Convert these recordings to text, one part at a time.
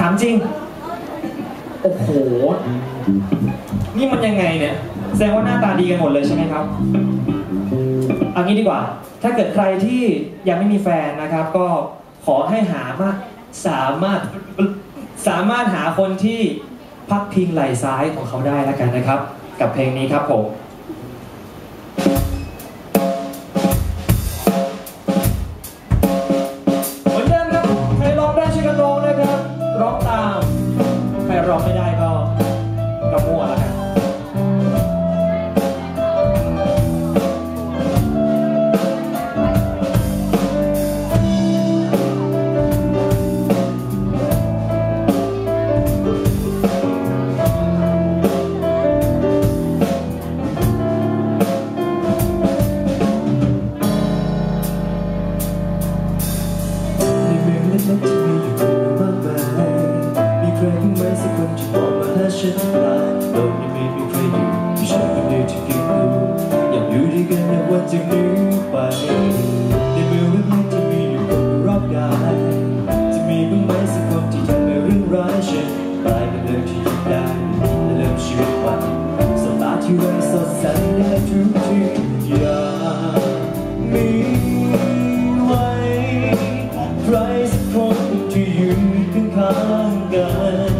ถามจริง โอ้โห นี่มันยังไงเนี่ย แสดงว่าหน้าตาดีกันหมดเลยใช่ไหมครับเอางี้ดีกว่า ถ้าเกิดใครที่ยังไม่มีแฟนนะครับ ก็ขอให้หามาสามารถสามารถหาคนที่พักพิงไหล่ซ้ายของเขาได้แล้วกันนะครับ กับเพลงนี้ครับผม เรามั่วแล้วไงฉันมา Bản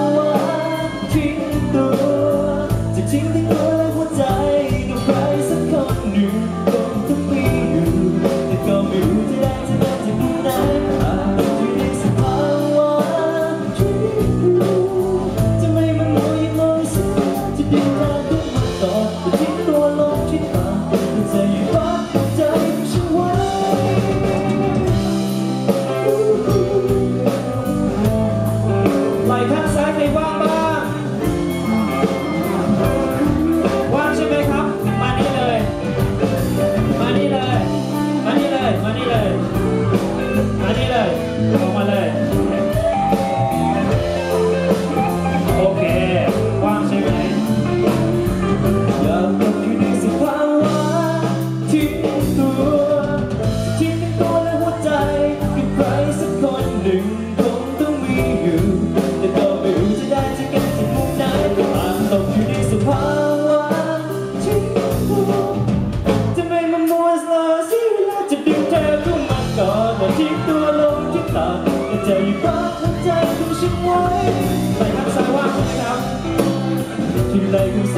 love you.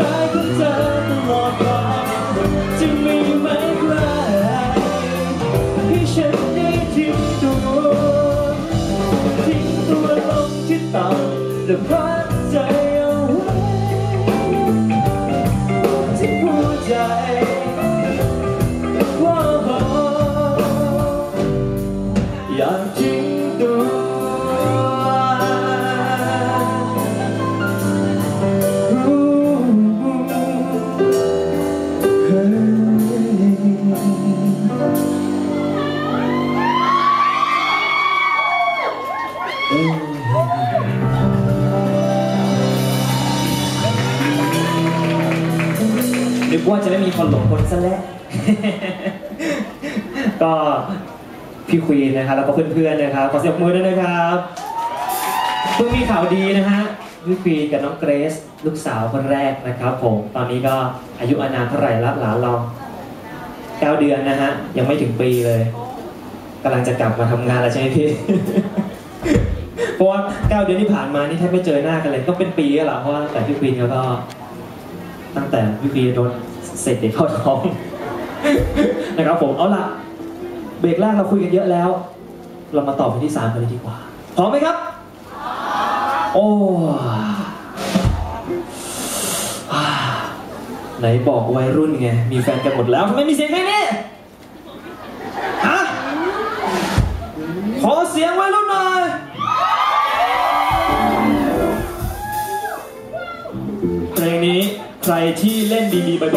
ว่าจะไม่มีคนหลงคนซะแล้ว ก็พี่ควีนนะครับแล้วก็เพื่อนๆนะครับขอเสียบมือด้วยนะครับเพิ่งมีข่าวดีนะฮะพี่ควีนกับน้องเกรซลูกสาวคนแรกนะครับผมตอนนี้ก็อายุอานาเท่าไหร่ละหลานเราเก้าเดือนนะฮะยังไม่ถึงปีเลยกำลังจะกลับมาทำงานแล้วใช่ไหมพี่เพราะว่าเก้าเดือนที่ผ่านมานี่แทบไม่เจอหน้ากันเลย ก็เป็นปีแล้วเพราะว่าแต่พี่ควีนเขาก็ตั้งแต่พี่ควีนโดน เสกเด็กเข้าท้อง นะครับผมเอาละเบรกแรกเราคุยกันเยอะแล้ว เรามาต่อเพลงที่สามกันเลยดีกว่าพร้อมไหมครับโอ้ไหนบอกวัยรุ่นไง มีแฟนกันหมดแล้วทำไมมีเสียงแค่นี้ฮะขอเสียงวัยรุ่นหน่อยเพลงนี้ใครที่เล่นดีๆบ่อย